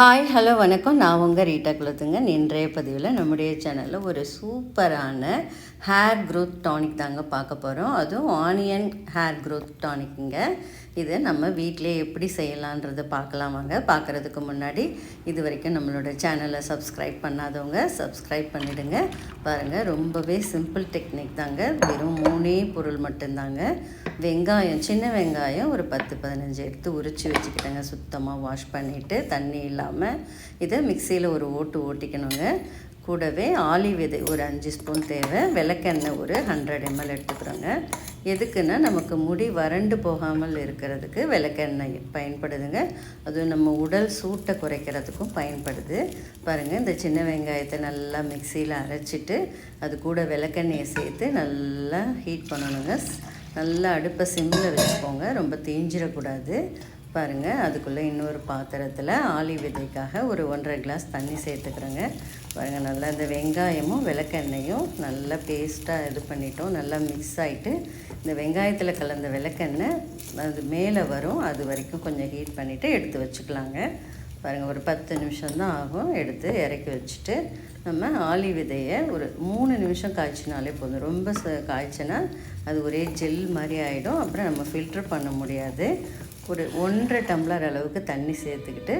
Hi hello வணக்கம். நான் உங்கள் ரீட்டா குலத்துங்க. இன்றைய பதிவில் நம்முடைய சேனலில் ஒரு சூப்பரான ஹேர் க்ரோத் டானிக் தாங்க பார்க்க போகிறோம் அதுவும் ஆனியன் ஹேர் க்ரோத் டானிக்குங்க இதை நம்ம வீட்டிலே எப்படி செய்யலான்றதை பார்க்கலாம் வாங்க. பார்க்குறதுக்கு முன்னாடி இது வரைக்கும் நம்மளோட சேனலை சப்ஸ்கிரைப் பண்ணாதவங்க சப்ஸ்கிரைப் பண்ணிவிடுங்க பாருங்கள் ரொம்பவே சிம்பிள் டெக்னிக் தாங்க. வெறும் மூணே பொருள் மட்டும்தாங்க. வெங்காயம் சின்ன வெங்காயம் ஒரு பத்து பதினஞ்சு எடுத்து உரித்து வச்சுக்கிட்டேங்க. சுத்தமாக வாஷ் பண்ணிவிட்டு தண்ணி இல்லாமல் இதை மிக்சியில் ஒரு ஓட்டு ஓட்டிக்கணுங்க. கூடவே ஆலி விதை ஒரு அஞ்சு ஸ்பூன் தேவை. விளக்கெண்ணெய் ஒரு ஹண்ட்ரட் எம்எல் எடுத்துக்கிறோங்க. எதுக்குன்னா நமக்கு முடி வறண்டு போகாமல் இருக்கிறதுக்கு விளக்கெண்ணெய் பயன்படுதுங்க. அதுவும் நம்ம உடல் சூட்டை குறைக்கிறதுக்கும் பயன்படுது. பாருங்கள் இந்த சின்ன வெங்காயத்தை நல்லா மிக்சியில் அரைச்சிட்டு அது கூட விளக்கெண்ணெயை சேர்த்து நல்லா ஹீட் பண்ணணுங்க. நல்லா அடுப்பை சிம்மில் வச்சுக்கோங்க. ரொம்ப தீஞ்சிடக்கூடாது. பாருங்கள் அதுக்குள்ளே இன்னொரு பாத்திரத்தில் ஆலி விதைக்காக ஒரு ஒன்றரை கிளாஸ் தண்ணி சேர்த்துக்கிறேங்க. பாருங்கள் நல்லா இந்த வெங்காயமும் விளக்கெண்ணெயும் நல்லா பேஸ்ட்டாக இது பண்ணிட்டோம். நல்லா மிக்ஸ் ஆகிட்டு இந்த வெங்காயத்தில் கலந்த விளக்கெண்ணெய் அது மேலே வரும். அது வரைக்கும் கொஞ்சம் ஹீட் பண்ணிவிட்டு எடுத்து வச்சுக்கலாங்க. பாருங்கள் ஒரு பத்து நிமிஷம் தான் ஆகும். எடுத்து இறக்கி வச்சுட்டு நம்ம ஆலி விதையை ஒரு மூணு நிமிஷம் காய்ச்சினாலே போதும். ரொம்ப ச காய்ச்சினா அது ஒரே ஜெல் மாதிரி ஆகிடும் அப்புறம் நம்ம ஃபில்ட்ரு பண்ண முடியாது. ஒரு ஒன்றரை டம்ளர் அளவுக்கு தண்ணி சேர்த்துக்கிட்டு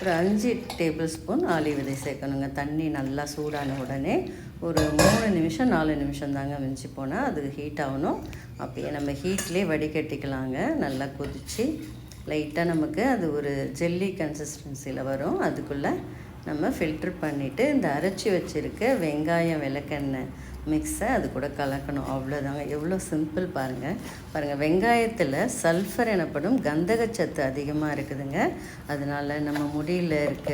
ஒரு அஞ்சு டேபிள் ஸ்பூன் ஆலி விதை சேர்க்கணுங்க. தண்ணி நல்லா சூடான உடனே ஒரு மூணு நிமிஷம் நாலு நிமிஷம் தாங்க மிஞ்சி போனால் அது ஹீட் ஆகணும். அப்படியே நம்ம ஹீட்லேயே வடிகட்டிக்கலாங்க. நல்லா கொதித்து லைட்டாக நமக்கு அது ஒரு ஜெல்லி கன்சிஸ்டன்சியில் வரும். அதுக்குள்ளே நம்ம ஃபில்ட்ரு பண்ணிவிட்டு இந்த அரைச்சி வச்சுருக்க வெங்காயம் விளக்கெண்ணெய் மிக்ஸை அது கூட கலக்கணும். அவ்வளோதாங்க எவ்வளோ சிம்பிள் பாருங்கள் பாருங்கள் வெங்காயத்தில் சல்ஃபர் எனப்படும் கந்தகச்சத்து அதிகமாக இருக்குதுங்க. அதனால் நம்ம முடியில் இருக்க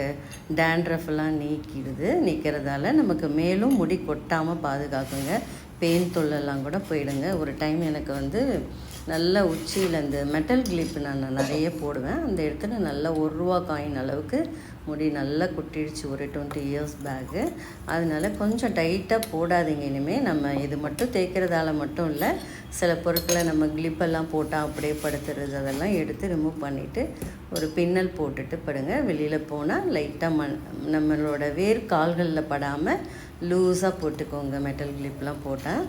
டேண்ட்ரஃப்லாம் நீக்கிடுது. நிற்கிறதால நமக்கு மேலும் முடி கொட்டாமல் பாதுகாக்குங்க. பெயின் தொல்லெல்லாம் கூட போயிடுங்க. ஒரு டைம் எனக்கு வந்து நல்ல உச்சியில் அந்த மெட்டல் கிளிப்பு நான் நிறைய போடுவேன். அந்த இடத்துல நல்லா ஒரு ரூபா காயின் அளவுக்கு முடி நல்லா கொட்டிடுச்சு ஒரு டுவெண்ட்டி இயர்ஸ் பேக்கு அதனால கொஞ்சம் டைட்டாக போடாதீங்க இனிமேல் நம்ம இது மட்டும் தேய்க்கிறதால மட்டும் இல்லை. சில பொருட்களை நம்ம கிளிப்பெல்லாம் போட்டால் அப்படியே படுத்துறது அதெல்லாம் எடுத்து ரிமூவ் பண்ணிவிட்டு ஒரு பின்னல் போட்டுட்டு படுங்க. வெளியில் போனால் லைட்டாக மண் நம்மளோட வேர் கால்களில் படாமல் லூஸாக போட்டுக்கோங்க மெட்டல் கிளிப்லாம் போட்டால்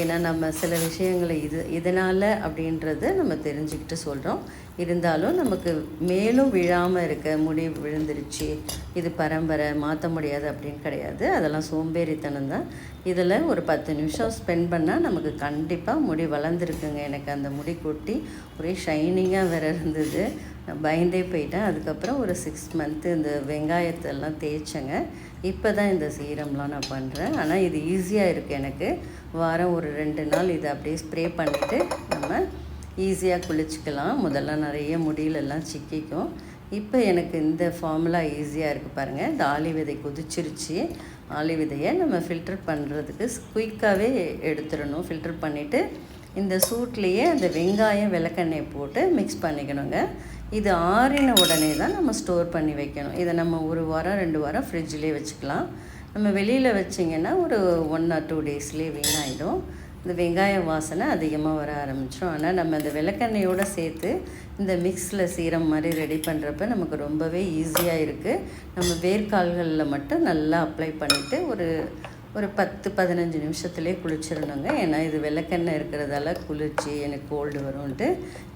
ஏன்னா நம்ம சில விஷயங்களை இது இதனால் அப்படின்றத நம்ம தெரிஞ்சுக்கிட்டு சொல்கிறோம் இருந்தாலும் நமக்கு மேலும் விழாமல் இருக்க முடி விழுந்துருச்சு இது பரம்பரை மாற்ற முடியாது அப்படின்னு கிடையாது. அதெல்லாம் சோம்பேறித்தனம் தான். இதில் ஒரு பத்து நிமிஷம் ஸ்பெண்ட் பண்ணால் நமக்கு கண்டிப்பாக முடி வளர்ந்துருக்குங்க. எனக்கு அந்த முடி கொட்டி ஒரே ஷைனிங்காக வேறு இருந்தது. நான் பயந்தே போயிட்டேன். அதுக்கப்புறம் ஒரு சிக்ஸ் மந்த்து இந்த வெங்காயத்தெல்லாம் தேய்ச்சேங்க. இப்போ தான் இந்த சீரம்லாம் நான் பண்ணுறேன் ஆனால் இது ஈஸியாக இருக்குது எனக்கு. வாரம் ஒரு ரெண்டு நாள் இதை அப்படியே ஸ்ப்ரே பண்ணிவிட்டு நம்ம ஈஸியாக குளிச்சுக்கலாம். முதல்ல நிறைய முடியிலெல்லாம் சிக்கிக்கும். இப்போ எனக்கு இந்த ஃபார்முலா ஈஸியாக இருக்குது பாருங்கள் இந்த ஆலி விதை கொதிச்சிருச்சு. ஆலி விதையை நம்ம ஃபில்டர் பண்ணுறதுக்கு குயிக்காகவே எடுத்துடணும். ஃபில்டர் பண்ணிவிட்டு இந்த சூட்லேயே அந்த வெங்காயம் விளக்கெண்ணெய் போட்டு மிக்ஸ் பண்ணிக்கணுங்க. இது ஆறின உடனே தான் நம்ம ஸ்டோர் பண்ணி வைக்கணும். இதை நம்ம ஒரு வாரம் ரெண்டு வாரம் ஃப்ரிட்ஜ்லேயே வச்சுக்கலாம். நம்ம வெளியில் வச்சிங்கன்னா ஒரு ஒன் ஆர் டூ டேஸ்லேயே வீணாயிடும். இந்த வெங்காய வாசனை அதிகமாக வர ஆரம்பிச்சிடும். ஆனால் நம்ம அந்த விளக்கெண்ணையோடு சேர்த்து இந்த மிக்ஸில் சீரம் மாதிரி ரெடி பண்ணுறப்ப நமக்கு ரொம்பவே ஈஸியாக இருக்குது நம்ம வேர்க்கால்களில் மட்டும் நல்லா அப்ளை பண்ணிவிட்டு ஒரு ஒரு பத்து பதினஞ்சு நிமிஷத்துலேயே குளிச்சிடணுங்க. ஏன்னா இது விளக்கெண்ணெய் இருக்கிறதால குளிர்ச்சி எனக்கு கோல்டு வரும்ன்ட்டு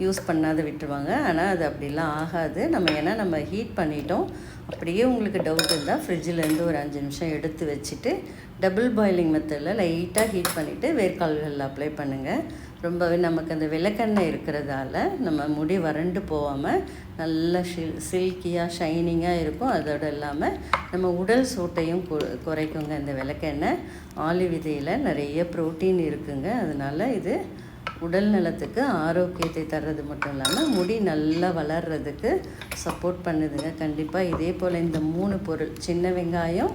யூஸ் பண்ணாத விட்டுருவாங்க. ஆனால் அது அப்படிலாம் ஆகாது. நம்ம ஏன்னா நம்ம ஹீட் பண்ணிட்டோம். அப்படியே உங்களுக்கு டவுட் இருந்தால் ஃப்ரிட்ஜிலேருந்து ஒரு அஞ்சு நிமிஷம் எடுத்து வச்சுட்டு டபுள் பாயிலிங் மெத்தடில் லைட்டாக ஹீட் பண்ணிவிட்டு வேர்க்கால்களில் அப்ளை பண்ணுங்கள் ரொம்பவே நமக்கு அந்த விளக்கெண்ணெய் இருக்கிறதால நம்ம முடி வறண்டு போகாமல் நல்லா ஷில் சில்கியாக ஷைனிங்காக இருக்கும். அதோடு இல்லாமல் நம்ம உடல் சூட்டையும் குறைக்குங்க இந்த விளக்கெண்ணெய். ஆலி விதையில் நிறைய ப்ரோட்டீன் இருக்குங்க. அதனால் இது உடல் நலத்துக்கு ஆரோக்கியத்தை தர்றது மட்டும் இல்லாமல் முடி நல்லா வளர்கிறதுக்கு சப்போர்ட் பண்ணுதுங்க. கண்டிப்பாக இதே போல் இந்த மூணு பொருள் சின்ன வெங்காயம்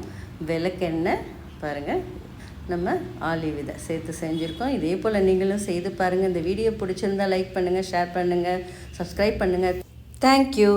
விளக்கெண்ணெய் பாருங்கள் நம்ம ஆலி விதை சேர்த்து செஞ்சுருக்கோம். இதே போல் நீங்களும் செய்து பாருங்கள் இந்த வீடியோ பிடிச்சிருந்தா லைக் பண்ணுங்கள் ஷேர் பண்ணுங்கள் சப்ஸ்கிரைப் பண்ணுங்கள் தேங்க்யூ